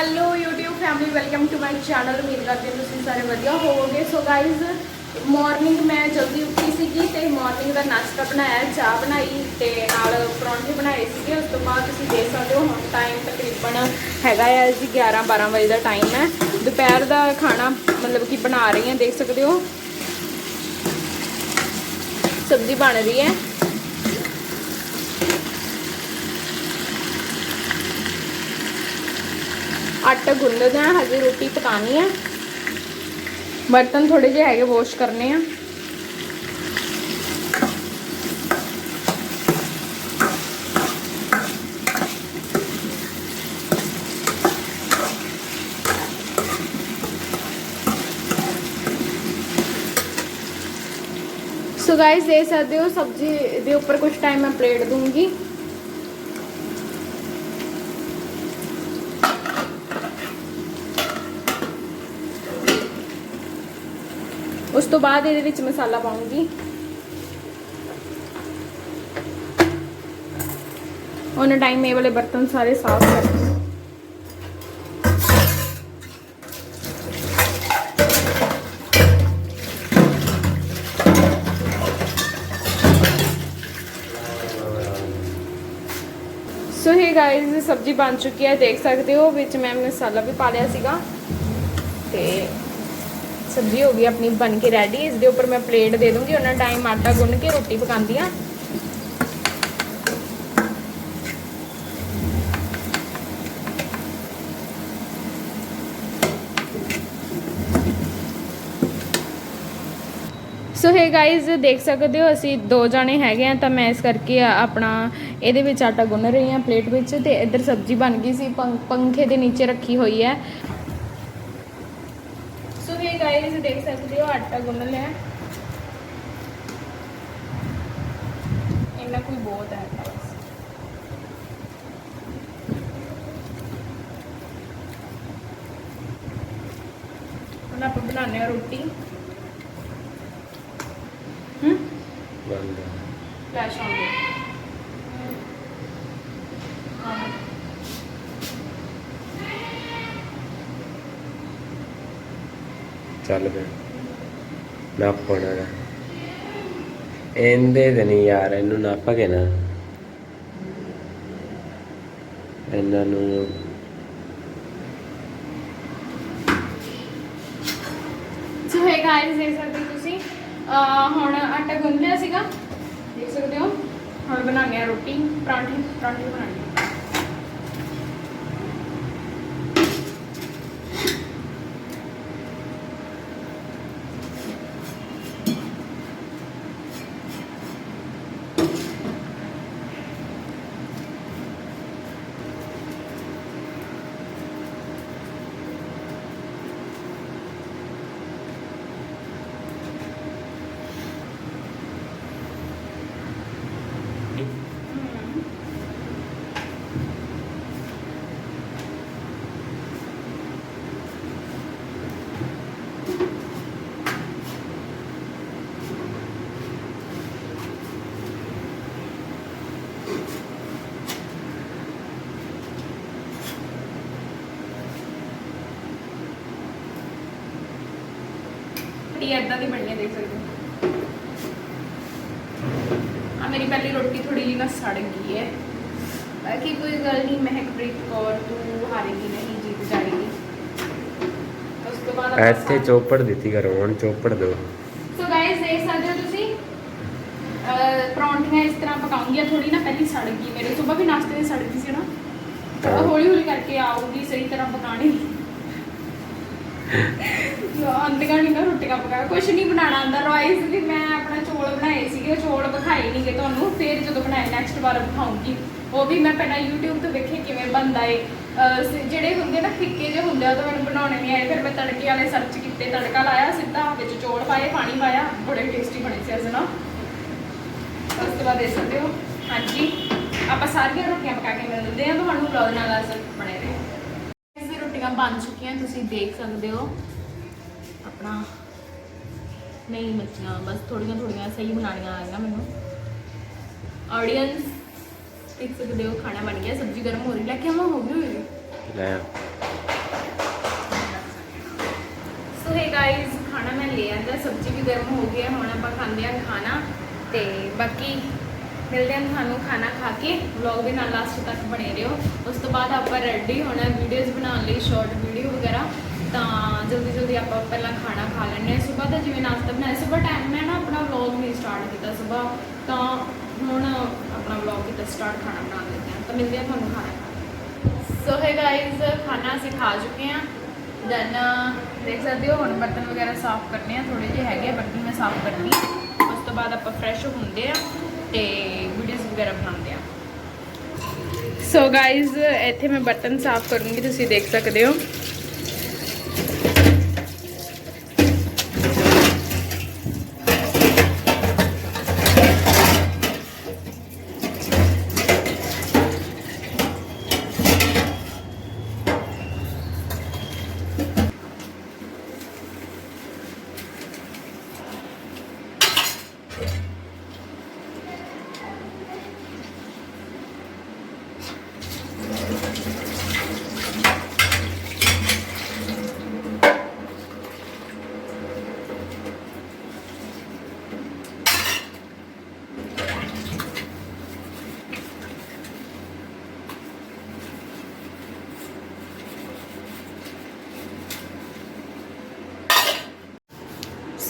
Hello YouTube family welcome to my channel ਉਮੀਦ ਕਰਦੇ ਹਾਂ ਤੁਸੀਂ ਸਾਰੇ ਵਧੀਆ ਹੋਵੋਗੇ ਸੋ ਗਾਇਜ਼ ਮਾਰਨਿੰਗ ਮੈਂ ਜਲਦੀ ਉੱਠੀ ਸੀਗੀ ਤੇ ਮਾਰਨਿੰਗ ਦਾ ਨਾਸ਼ਤਾ ਬਣਾਇਆ ਚਾਹ ਬਣਾਈ ਤੇ ਨਾਲ ਪਰੌਂਠੇ ਬਣਾਏ ਸੀਗੇ ਉਸ ਤੋਂ ਬਾਅਦ ਤੁਸੀਂ ਦੇਖ ਸਕਦੇ ਹੋ ਹੁਣ ਟਾਈਮ ਤਕਰੀਬਨ ਹੈਗਾ ਹੈ ਜੀ 11 12 ਵਜੇ ਦਾ ਟਾਈਮ ਹੈ ਦੁਪਹਿਰ ਦਾ ਖਾਣਾ ਮਤਲਬ ਕਿ ਬਣਾ ਰਹੀ ਹਾਂ ਦੇਖ ਸਕਦੇ ਹੋ ਸਬਜ਼ੀ ਬਣ ਰਹੀ ਹੈ ਆਟਾ ਗੁੰਨਦੇ ਆ ਹਜੇ ਰੋਟੀ ਪਕਾਣੀ ਹੈ ਬਰਤਨ ਥੋੜੇ ਜਿਹੇ ਹੈਗੇ ਵਾਸ਼ ਕਰਨੇ ਆ ਸੋ ਗਾਇਸ ਦੇਖ ਸਕਦੇ ਹੋ ਸਬਜ਼ੀ ਦੇ ਉੱਪਰ ਕੁਝ ਟਾਈਮ ਮੈਂ ਪਲੇਟ ਦੂੰਗੀ ਤੋਂ ਬਾਅਦ ਇਹਦੇ ਵਿੱਚ ਮਸਾਲਾ ਪਾਉਂਗੀ। ਉਹਨਾਂ ਟਾਈਮ ਇਹ ਵਾਲੇ ਬਰਤਨ ਸਾਰੇ ਸਾਫ਼ ਕਰ ਸੋ ਇਹ ਗਾਇਸ ਸਬਜ਼ੀ ਬਣ ਚੁੱਕੀ ਹੈ। ਦੇਖ ਸਕਦੇ ਹੋ, ਵਿੱਚ ਮੈਂ ਮਸਾਲਾ ਵੀ ਪਾ ਲਿਆ ਸੀਗਾ। ਤੇ ਸਬਜ਼ੀ ਹੋ ਗਈ ਆਪਣੀ, ਬਣ ਕੇ ਰੈਡੀ ਇਸ ਦੇ ਉੱਪਰ ਮੈਂ ਪਲੇਟ ਦੇ ਦੂੰਗੀ, ਉਹਨਾਂ ਟਾਈਮ ਆਟਾ ਗੁੰਨ ਕੇ ਰੋਟੀ ਪਕਾਉਂਦੀ ਆ ਸੋ ਹੈ ਗਾਇਜ਼ ਦੇਖ ਸਕਦੇ ਹੋ, ਅਸੀਂ ਦੋ ਜਾਣੇ ਹੈਗੇ ਆ ਤਾਂ ਮੈਂ ਇਸ ਕਰਕੇ ਆਪਣਾ ਇਹਦੇ ਵਿੱਚ ਆਟਾ ਗੁੰਨ ਰਹੀ ਹਾਂ ਪਲੇਟ ਵਿੱਚ, ਤੇ ਇੱਧਰ ਸਬਜ਼ੀ ਬਣ ਗਈ ਸੀ, ਪੰ- ਪੰਖੇ ਦੇ ਨੀਚੇ ਰੱਖੀ ਹੋਈ ਹੈ। ਗਾਇਜ਼ ਦੇਖ ਸਕਦੇ ਹੋ ਆਟਾ ਗੁੰਨ ਲਿਆ ਇੰਨਾ ਕੋਈ ਬਹੁਤ ਹੈ ਹੁਣ ਆਪਾਂ ਬਣਾਉਂਦੇ ਹਾਂ ਰੋਟੀ। ਹੂੰ? ਬੰਦ ਫਲੈਸ਼ ਆਨ ਚੱਲ ਪਿਆ। ਨਾਪਣਾ ਦਾ ਇਹਦੇ ਤੇ ਨਹੀਂ ਯਾਰ, ਇਹਨੂੰ ਨੱਪ ਕੇ ਨਾ। ਇਹਨਾਂ ਨੂੰ ਸੋ ਹੈ ਗਾਇਸ ਦੇਖ ਸਕਦੇ ਤੁਸੀਂ? ਹੁਣ ਆਟਾ ਗੁੰਨ ਲਿਆ ਸੀਗਾ। ਦੇਖ ਸਕਦੇ ਹੋ? ਹੁਣ ਬਣਾਉਂਦੇ ਆ ਰੋਟੀ, ਪਰਾਂਠੇ ਪਰਾਂਠੇ ਬਣਾਉਣੇ। ਰੋਟੀ ਏਦਾਂ ਦੀ ਬਣਨੀ ਦੇਖ ਸਕਦੇ ਆ ਮੇਰੀ ਪਹਿਲੀ ਰੋਟੀ ਥੋੜੀ ਜਿਹੀ ਨਾ ਸੜ ਗਈ ਹੈ। ਬਾਕੀ ਕੋਈ ਗੱਲ ਨਹੀਂ ਮਹਿਕਪ੍ਰੀਤ ਕੌਰ ਤੂੰ ਹਾਰੇਗੀ ਨਹੀਂ ਜੀਤ ਜਾਏਗੀ। ਉਸ ਤੋਂ ਬਾਅਦ ਆਪਾਂ ਇੱਥੇ ਸਾ- ਚੋਪੜ ਦਿੱਤੀ ਕਰੋ ਹੁਣ ਚੋਪੜ ਦੋ ਸੋ ਗਾਇਸ ਦੇਖ ਸਕਦੇ ਹੋ ਤੁਸੀਂ? ਪਰੌਂਠੀਆਂ ਇਸ ਤਰ੍ਹਾਂ ਪਕਾਉਂਗੀ ਥੋੜੀ ਨਾ ਪਹਿਲੀ ਸੜ ਗਈ ਮੇਰੇ। ਸੁਬਾ ਵੀ ਨਾਸ਼ਤੇ ਦੀ ਸੜ ਗਈ ਸੀ ਨਾ। ਹੌਲੀ ਹੌਲੀ ਕਰਕੇ ਆਊਗੀ ਸਹੀ ਤਰ੍ਹਾਂ ਪਕਾਣੀ ਆਂਦੀਆਂ ਨਹੀਂ ਨਾ ਰੋਟੀਆਂ ਪਕਾ ਕੁਛ ਨਹੀਂ ਬਣਾਉਣਾ ਆਂਦਾ ਰਵਾਈਸ ਵੀ ਮੈਂ ਆਪਣਾ ਚੋਲ ਬਣਾਏ ਸੀਗੇ, ਚੋਲ ਵਿਖਾਏ ਨਹੀਂਗੇ ਤੁਹਾਨੂੰ। ਫਿਰ ਜਦੋਂ ਬਣਾਏ ਨੈਕਸਟ ਵਾਰ ਵਿਖਾਉਂਗੀ। ਉਹ ਵੀ ਮੈਂ ਪਹਿਲਾਂ YouTube ਤੋਂ ਵੇਖੇ ਕਿਵੇਂ ਬਣਦਾ ਏ। ਜਿਹੜੇ ਹੁੰਦੇ ਨਾ ਫਿੱਕੇ ਜਿਹੇ ਹੁੰਦੇ ਆ ਤਾਂ ਮੈਨੂੰ ਬਣਾਉਣੇ ਨਹੀਂ ਆਏ। ਫਿਰ ਮੈਂ ਤੜਕੇ ਵਾਲੇ ਸਰਚ ਕੀਤੇ, ਤੜਕਾ ਲਾਇਆ ਸਿੱਧਾ, ਵਿੱਚ ਚੋਲ ਪਾਏ, ਪਾਣੀ ਪਾਇਆ। ਬੜੇ ਟੇਸਟੀ ਬਣੇ ਸੀ ਅੱਜ ਉਸ ਤੋਂ ਬਾਅਦ ਦੇ ਸਕਦੇ ਹੋ। ਹਾਂਜੀ। ਆਪਾਂ ਸਾਰੀਆਂ ਰੋਟੀਆਂ ਪਕਾ ਕੇ ਮਿਲਦੇ ਹਾਂ ਤੁਹਾਨੂੰ ਵਲੌਗ ਨਾਲ ਅਸਰ ਬਣੇ ਰਹੇ। ਰੋਟੀਆਂ ਬਣ ਚੁੱਕੀਆਂ, ਤੁਸੀਂ ਦੇਖ ਸਕਦੇ ਹੋ। ਆਪਣਾ ਨਹੀਂ ਮੱਛੀਆਂ ਬਸ ਥੋੜੀਆਂ ਥੋੜੀਆਂ ਸਹੀ ਬਣਾਉਣੀਆਂ ਆਈਆਂ ਮੈਨੂੰ। ਆਡੀਅנס ਦੇਖ ਸਕਦੇ ਹੋ ਖਾਣਾ ਬਣ ਗਿਆ ਸਬਜ਼ੀ ਗਰਮ ਹੋ ਰਹੀ ਲੈ ਕੇ ਆਵਾਂ ਹੋ ਗਈ ਹੋਈ? ਲੈ ਆ। ਸੋ ਹੇ ਗਾਇਜ਼ ਖਾਣਾ ਮੈਂ ਲੈ ਆਂਦਾ ਸਬਜ਼ੀ ਵੀ ਗਰਮ ਹੋ ਗਈ ਹੈ ਹੁਣ ਆਪਾਂ ਖਾਂਦੇ ਹਾਂ ਖਾਣਾ ਤੇ ਬਾਕੀ ਮਿਲਦੇ ਹਾਂ ਤੁਹਾਨੂੰ ਖਾਣਾ ਖਾ ਕੇ ਵਲੌਗ ਦੇ ਨਾਲ ਲਾਸਟ ਤੱਕ ਬਣੇ ਰਹੋ। ਉਸ ਤੋਂ ਬਾਅਦ ਆਪਾਂ ਰੈਡੀ ਹੋਣਾ ਵੀਡੀਓਜ਼ ਬਣਾਉਣ ਲਈ ਸ਼ਾਰਟ ਵੀਡੀਓ ਵਗੈਰਾ। ਤਾਂ ਜਲਦੀ ਜਲਦੀ ਆਪਾਂ ਪਹਿਲਾਂ ਖਾਣਾ ਖਾ ਲੈਂਦੇ ਹਾਂ। ਸਵੇਰ ਦਾ ਜਿਵੇਂ ਨਾਸ਼ਤਾ ਬਣਾਇਆ ਸਵੇਰ ਟਾਈਮ ਮੈਂ ਨਾ ਆਪਣਾ ਵਲੌਗ ਨਹੀਂ ਸਟਾਰਟ ਕੀਤਾ ਸਵੇਰ ਤਾਂ ਹੁਣ ਆਪਣਾ ਵਲੌਗ ਕੀਤਾ ਸਟਾਰਟ ਖਾਣਾ ਬਣਾ ਲੈਂਦੇ ਹਾਂ। ਤਾਂ ਮਿਲਦੇ ਹਾਂ ਤੁਹਾਨੂੰ ਖਾਣਾ। ਸੋ ਹੈ ਗਾਇਜ਼ ਖਾਣਾ ਅਸੀਂ ਖਾ ਚੁੱਕੇ ਹਾਂ। ਦੈਨ ਦੇਖ ਸਕਦੇ ਹੋ ਹੁਣ ਬਰਤਨ ਵਗੈਰਾ ਸਾਫ਼ ਕਰਨੇ ਆ। ਥੋੜੇ ਜਿਹੇ ਹੈਗੇ ਆ, ਬਰਤਨ ਮੈਂ ਸਾਫ਼ ਕਰਨੀ ਆ। ਉਸ ਤੋਂ ਬਾਅਦ ਆਪਾਂ ਫਰੈਸ਼ ਹੁੰਦੇ ਆ ਤੇ ਵੀਡੀਓਜ਼ ਵਗੈਰਾ ਬਣਾਉਂਦੇ ਆ। ਸੋ ਗਾਇਜ਼ ਇੱਥੇ ਮੈਂ ਬਰਤਨ ਸਾਫ਼ ਕਰੂੰਗੀ ਤੁਸੀਂ ਦੇਖ ਸਕਦੇ ਹੋ।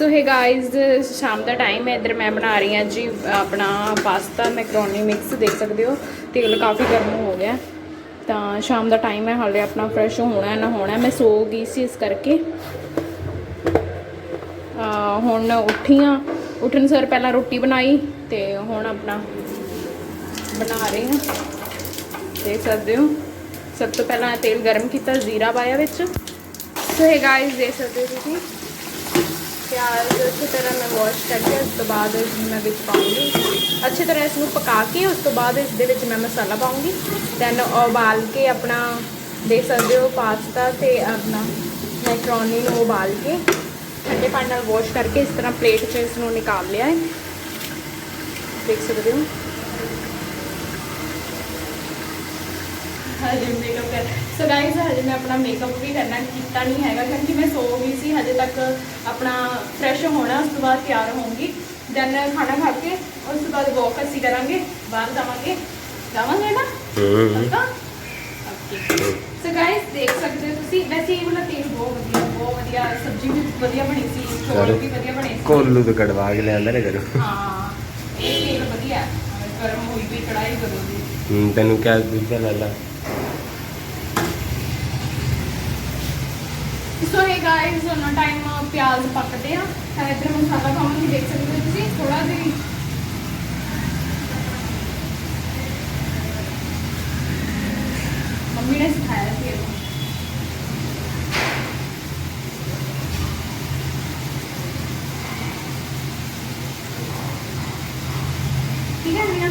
ਸੋ ਹੈ ਗਾਇਜ਼ ਸ਼ਾਮ ਦਾ ਟਾਈਮ ਹੈ, ਇੱਧਰ ਮੈਂ ਬਣਾ ਰਹੀ ਹਾਂ ਜੀ, ਆਪਣਾ ਪਾਸਤਾ ਮੈਕਰੋਨੀ ਮਿਕਸ ਦੇਖ ਸਕਦੇ ਹੋ? ਤੇਲ ਕਾਫੀ ਗਰਮ ਹੋ ਗਿਆ। ਤਾਂ ਸ਼ਾਮ ਦਾ ਟਾਈਮ ਹੈ, ਹਾਲੇ ਆਪਣਾ ਫਰੈਸ਼ ਹੋਣਾ ਨਾ ਹੋਣਾ ਮੈਂ ਸੋ ਗਈ ਸੀ ਇਸ ਕਰਕੇ। ਹੁਣ ਉੱਠੀ ਹਾਂ। ਉੱਠਣ ਸਰ ਪਹਿਲਾਂ ਰੋਟੀ ਬਣਾਈ ਤੇ ਹੁਣ ਆਪਣਾ ਬਣਾ ਰਹੀ ਹਾਂ। ਦੇਖ ਸਕਦੇ ਹੋ? ਸਭ ਤੋਂ ਪਹਿਲਾਂ ਤੇਲ ਗਰਮ ਕੀਤਾ ਜ਼ੀਰਾ ਪਾਇਆ ਵਿੱਚ। ਸੋ ਹੈ ਗਾਇਜ਼ ਦੇਖ ਸਕਦੇ ਹੋ ਤੁਸੀਂ? ਪਿਆਜ਼ ਅੱਛੀ ਤਰ੍ਹਾਂ ਮੈਂ ਵਾਸ਼ ਕਰਕੇ ਉਸ ਤੋਂ ਬਾਅਦ ਮੈਂ ਵਿੱਚ ਪਾਉਂਗੀ। ਅੱਛੀ ਤਰ੍ਹਾਂ ਇਸ ਨੂੰ ਪਕਾ ਕੇ ਉਸ ਤੋਂ ਬਾਅਦ ਇਸ ਦੇ ਵਿੱਚ ਮੈਂ ਮਸਾਲਾ ਪਾਉਂਗੀ। ਦੈਨ ਉਬਾਲ ਕੇ ਆਪਣਾ ਦੇਖ ਸਕਦੇ ਹੋ ਪਾਸਤਾ ਤੇ ਆਪਣਾ ਮੈਕਰੋਨੀ ਨੂੰ ਉਬਾਲ ਕੇ ਠੰਡੇ ਪਾਣੀ ਨਾਲ ਵਾਸ਼ ਕਰਕੇ ਇਸ ਤਰ੍ਹਾਂ ਪਲੇਟ 'ਚ ਇਸ ਨੂੰ ਨਿਕਾਲ ਲਿਆ ਹੈ। ਦੇਖ ਸਕਦੇ ਹੋ? ਹਜੇ ਮੇਕਅਪ ਕਰ ਸੋ ਗਾਇਸ ਹਜੇ ਮੈਂ ਆਪਣਾ ਮੇਕਅਪ ਵੀ ਕਰਨਾ ਕੀਤਾ ਨਹੀਂ ਹੈਗਾ ਕਿਉਂਕਿ ਮੈਂ ਸੋ ਗਈ ਸੀ ਹਜੇ ਤੱਕ ਆਪਣਾ ਫਰੈਸ਼ ਹੋਣਾ ਉਸ ਤੋਂ ਬਾਅਦ ਤਿਆਰ ਹੋਵਾਂਗੀ ਦੈਨ ਖਾਣਾ ਖਾ ਕੇ ਉਸ ਤੋਂ ਬਾਅਦ ਵਾਕ ਅਸੀਂ ਕਰਾਂਗੇ ਬਾਹਰ ਜਾਵਾਂਗੇ। ਜਾਵਾਂਗੇ ਨਾ? ਹੂੰ ਸੋ ਗਾਇਸ ਦੇਖ ਸਕਦੇ ਹੋ ਤੁਸੀਂ ਵੈਸੇ ਇਹ ਵਾਲਾ ਤੇਲ ਬਹੁਤ ਵਧੀਆ ਬਹੁਤ ਵਧੀਆ ਸਬਜ਼ੀ ਵੀ ਵਧੀਆ ਬਣੀ ਸੀ ਚੌਲ ਵੀ ਵਧੀਆ ਬਣੇ ਸੀ। ਕੋਲੂ ਤੋਂ ਕੜਵਾ ਕੇ ਲਿਆਂਦਾ ਨਾ ਕਰੋ ਹਾਂ ਇਹ ਤੇਲ ਵਧੀਆ ਹੈ। ਗਰਮ ਹੋਈ ਵੀ ਕੜਾਈ ਕਦੋਂ ਦੀ? ਹੂੰ ਤੈਨੂੰ ਕਿਆ ਦੂਜਾ ਲੈ ਲਾ ਸੋ ਇਹ ਗਾਇਸ ਹੁਣ ਟਾਈਮ ਪਿਆਜ਼ ਪੱਕਦੇ ਆ। ਤਾਂ ਇੱਧਰ ਮਸਾਲਾ ਪਾਉਣਗੇ ਦੇਖ ਸਕਦੇ ਹੋ ਤੁਸੀਂ ਥੋੜਾ ਜਿਹਾ ਮੰਮੀ ਨੇ ਸਿਖਾਇਆ ਸੀ ਇਹਨੂੰ ਠੀਕ ਹੈ ਮੀਆਂ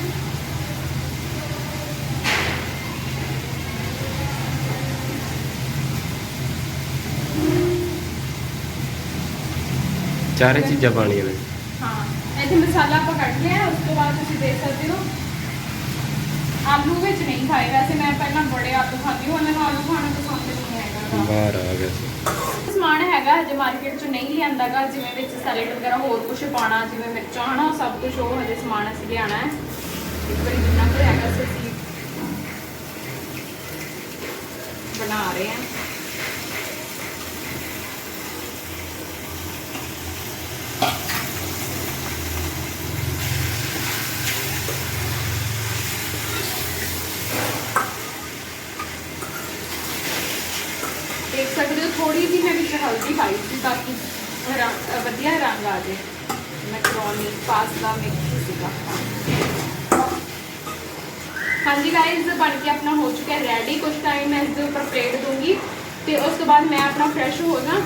ਚਾਰੇ ਚੀਜ਼ਾਂ ਪਾਣੀਆਂ ਨੇ। ਹਾਂ ਇੱਥੇ ਮਸਾਲਾ ਆਪਾਂ ਕੱਢ ਲਿਆ ਉਸ ਤੋਂ ਬਾਅਦ ਤੁਸੀਂ ਦੇਖ ਸਕਦੇ ਹੋ। ਆਲੂ ਵਿੱਚ ਨਹੀਂ ਖਾਏ ਵੈਸੇ ਮੈਂ ਪਹਿਲਾਂ ਬੜੇ ਆਲੂ ਖਾਂਦੀ ਹਾਂ ਉਹਨਾਂ ਨੂੰ ਆਲੂ ਖਾਣਾ ਪਸੰਦ ਨਹੀਂ ਹੈਗਾ। ਬਾਹਰ ਆ ਗਿਆ ਸੀ। ਸਮਾਨ ਹੈਗਾ ਹਜੇ ਮਾਰਕੀਟ ਚੋਂ ਨਹੀਂ ਲਿਆਂਦਾਗਾ ਜਿਵੇਂ ਵਿੱਚ ਸੈਲਡ ਵਗੈਰਾ ਹੋਰ ਕੁਝ ਪਾਣਾ ਜਿਵੇਂ ਮਿਰਚਾਂ ਹਨਾ ਸਭ ਕੁਝ ਉਹ ਹਜੇ ਸਮਾਨ ਅਸੀਂ ਲਿਆਣਾ ਹੈ। ਇੱਕ ਵਾਰੀ ਜਿੰਨਾ ਕੁ ਹੈਗਾ ਸੀ ਬਣਾ ਰਹੇ ਹਾਂ ਦੇਖ ਸਕਦੇ ਹੋ ਥੋੜੀ ਜਿਹੀ ਮੈਂ ਵਿੱਚ ਹਲਦੀ ਪਾਈ ਸੀ ਵਧੀਆ ਰੰਗ ਆ ਜੇ। ਮੈਕਰੋਨੀ ਪਾਸਤਾ ਮਿਕਸ ਸੀਗਾ। ਹਾਂਜੀ ਗਾਇਜ਼ ਬਣ ਕੇ ਆਪਣਾ ਹੋ ਚੁੱਕਾ ਹੈ ਰੈਡੀ ਕੁਝ ਟਾਈਮ ਮੈਂ ਇਸ ਦੇ ਉੱਪਰ ਪਲੇਟ ਦੂੰਗੀ ਤੇ ਉਸ ਤੋਂ ਬਾਅਦ ਮੈਂ ਆਪਣਾ ਫਰੈਸ਼ ਹੋ ਜਾ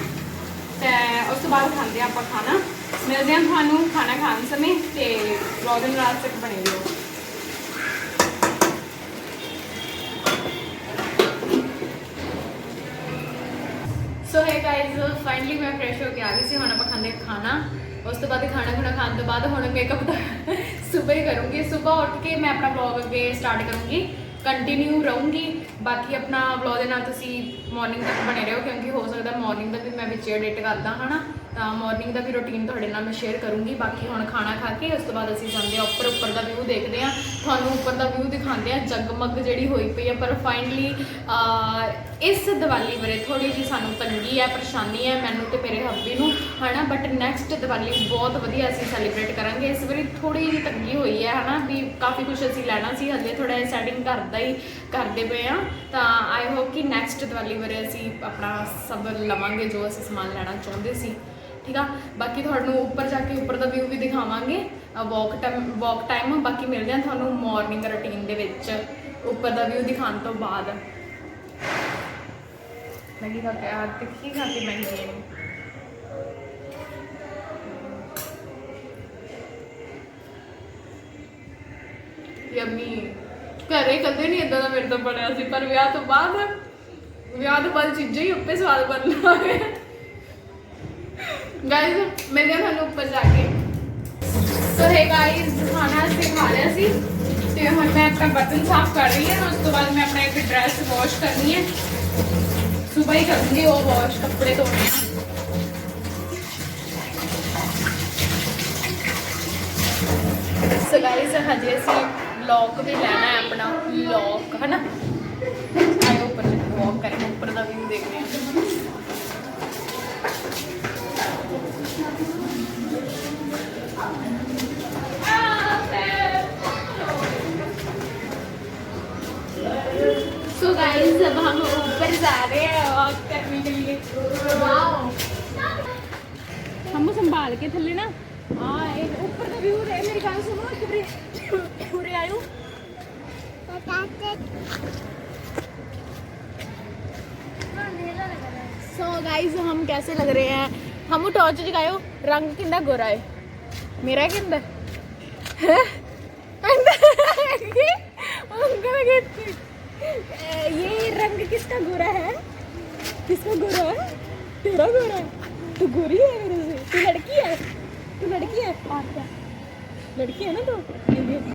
ਤੇ ਉਸ ਤੋਂ ਬਾਅਦ ਖਾਂਦੇ ਹਾਂ ਆਪਾਂ ਖਾਣਾ। ਮਿਲਦੇ ਹਾਂ ਤੁਹਾਨੂੰ ਖਾਣਾ ਖਾਣ ਸਮੇਂ ਤੇ ਵਲੌਗ ਨੂੰ ਲਾਸਟ ਤੱਕ ਬਣੇ ਰਹੋ ਸੋ ਹੈ ਗਾਇਜ਼ ਫਾਈਨਲੀ ਮੈਂ ਫਰੈਸ਼ ਹੋ ਕੇ ਆ ਗਈ ਸੀ, ਹੁਣ ਆਪਾਂ ਖਾਂਦੇ ਖਾਣਾ। ਉਸ ਤੋਂ ਬਾਅਦ ਖਾਣਾ ਖੁਣਾ ਖਾਣ ਤੋਂ ਬਾਅਦ ਹੁਣ ਮੇਕਅਪ ਦਾ ਸਵੇਰ ਕਰੂੰਗੀ। ਸਵੇਰ ਉੱਠ ਕੇ ਮੈਂ ਆਪਣਾ ਵਲੌਗ ਅੱਗੇ ਸਟਾਰਟ ਕਰੂੰਗੀ। ਕੰਟੀਨਿਊ ਰਹੂੰਗੀ। ਬਾਕੀ ਆਪਣਾ ਵਲੌਗ ਦੇ ਨਾਲ ਤੁਸੀਂ ਮਾਰਨਿੰਗ ਤੱਕ ਬਣੇ ਰਹੋ, ਕਿਉਂਕਿ ਹੋ ਸਕਦਾ ਮਾਰਨਿੰਗ ਦਾ ਵੀ ਮੈਂ ਵਿੱਚ ਐਡਿਟ ਕਰਦਾ, ਹਨਾ? ਤਾਂ ਮਾਰਨਿੰਗ ਦਾ ਵੀ ਰੁਟੀਨ ਤੁਹਾਡੇ ਨਾਲ ਮੈਂ ਸ਼ੇਅਰ ਕਰੂੰਗੀ। ਬਾਕੀ ਹੁਣ ਖਾਣਾ ਖਾ ਕੇ, ਉਸ ਤੋਂ ਬਾਅਦ ਅਸੀਂ ਜਾਂਦੇ ਆ ਉੱਪਰ ਉੱਪਰ ਦਾ ਵਿਊ ਦੇਖਦੇ ਆ ਤੁਹਾਨੂੰ ਉੱਪਰ ਦਾ ਵਿਊ ਦਿਖਾਉਂਦੇ ਆ ਜਗਮਗ ਜਿਹੜੀ ਹੋਈ ਪਈ ਆ ਪਰ ਫਾਈਨਲੀ ਇਸ ਦੀਵਾਲੀ ਬਾਰੇ ਥੋੜੀ ਜੀ ਸਾਨੂੰ ਤੰਗੀ ਹੈ, ਪਰੇਸ਼ਾਨੀ ਹੈ, ਮੈਨੂੰ ਤੇ ਮੇਰੇ ਹੱਬੀ ਨੂੰ, ਹਨਾ? ਬਟ ਨੈਕਸਟ ਦੀਵਾਲੀ ਬਹੁਤ ਵਧੀਆ ਅਸੀਂ ਸੈਲੀਬ੍ਰੇਟ ਕਰਾਂਗੇ। ਇਸ ਵਾਰੀ ਥੋੜੀ ਜੀ ਤੰਗੀ ਹੋਈ ਹੈ, ਹਨਾ? ਵੀ ਕਾਫੀ ਕੁਝ ਅਸੀਂ ਲੈਣਾ ਸੀ ਹਲੇ ਥੋੜਾ ਸੈਟਿੰਗ ਕਰਦਾ ਹੀ ਕਰਦੇ ਪਏ ਆ ਤਾਂ ਆਈ ਹੋਪ ਕਿ ਨੈਕਸਟ ਦੀਵਾਲੀ ਬਾਰੇ ਅਸੀਂ ਆਪਣਾ ਸਭ ਲਵਾਂਗੇ ਜੋ ਅਸੀਂ ਸਮਾਨ ਲੈਣਾ ਚਾਹੁੰਦੇ ਸੀ। ਠੀਕ ਆ? ਬਾਕੀ ਤੁਹਾਨੂੰ ਉੱਪਰ ਜਾ ਕੇ ਉੱਪਰ ਦਾ ਵਿਊ ਵੀ ਦਿਖਾਵਾਂਗੇ। ਵਾਕ ਟਾਈਮ ਵਾਕ ਟਾਈਮ ਬਾਕੀ ਮਿਲਦੇ ਆ ਤੁਹਾਨੂੰ ਮਾਰਨਿੰਗ ਰੁਟੀਨ ਦੇ ਵਿੱਚ। ਉੱਪਰ ਦਾ ਵਿਊ ਦਿਖਾਉਣ ਤੋਂ ਬਾਅਦ। ਮੈਗੀ ਖਾ ਕੇ ਆ, ਤਿੱਖੀ ਖਾ ਕੇ ਮੈਗੀ ਨਹੀਂ ਯਮੀ, ਘਰੇ ਕਦੇ ਨਹੀਂ ਇਦਾਂ ਦਾ ਮੇਰੇ ਤੋਂ ਬਣਿਆ ਸੀ, ਪਰ ਵਿਆਹ ਤੋਂ ਬਾਅਦ, ਵਿਆਹ ਤੋਂ ਬਾਅਦ ਚੀਜ਼ਾਂ ਹੀ ਉੱਪੇ ਸਵਾਦ ਬਣਨ ਲੱਗੇ ਗਾਇਜ਼ ਮਿਲਦੇ ਹਾਂ ਤੁਹਾਨੂੰ ਉੱਪਰ ਜਾ ਕੇ ਸੋ ਹੈ ਗਾਇਜ਼ ਖਾਣਾ ਅਸੀਂ ਖਾ ਲਿਆ ਸੀ ਤੇ ਹੁਣ ਮੈਂ ਆਪਣਾ ਬਰਤਨ ਸਾਫ਼ ਕਰ ਰਹੀ ਹਾਂ ਉਸ ਤੋਂ ਬਾਅਦ ਮੈਂ ਆਪਣਾ ਇੱਕ ਡਰੈਸ ਵਾਸ਼ ਕਰਨੀ ਹੈ ਸੁਬਹ ਹੀ ਕਰੂੰਗੀ ਉਹ ਵਾਸ਼ ਕੱਪੜੇ ਧੋਣੇ ਆ ਸੋ ਗਾਇਜ਼ ਹਜੇ ਅਸੀਂ ਲੌਕ ਵੀ ਲੈਣਾ ਹੈ ਆਪਣਾ ਲੌਕ ਹਨਾ ਆਇਓ ਉੱਪਰ ਵਾਕ ਕਰਾਂਗੇ ਉੱਪਰ ਦਾ ਵੀ ਦੇਖਦੇ ਹਾਂ सो गाइस अब हम ऊपर जा रहे हैं वॉक करने के लिए वाओ हम संभाल के थल्ले ना हाँ एक ऊपर का व्यू है मेरी गाल सुनो पूरे पूरे आयो सो गाइस हम कैसे लग रहे हैं हम टॉर्च जगायो रंग किंदा गोरा है मेरा किंदा है अंकल कहते ए, ये रंग किसका गोरा है? किसका गोरा है? तेरा गोरा है। तू गोरी है मेरे से। तू लड़की है। तू लड़की है? लड़की है ना तू?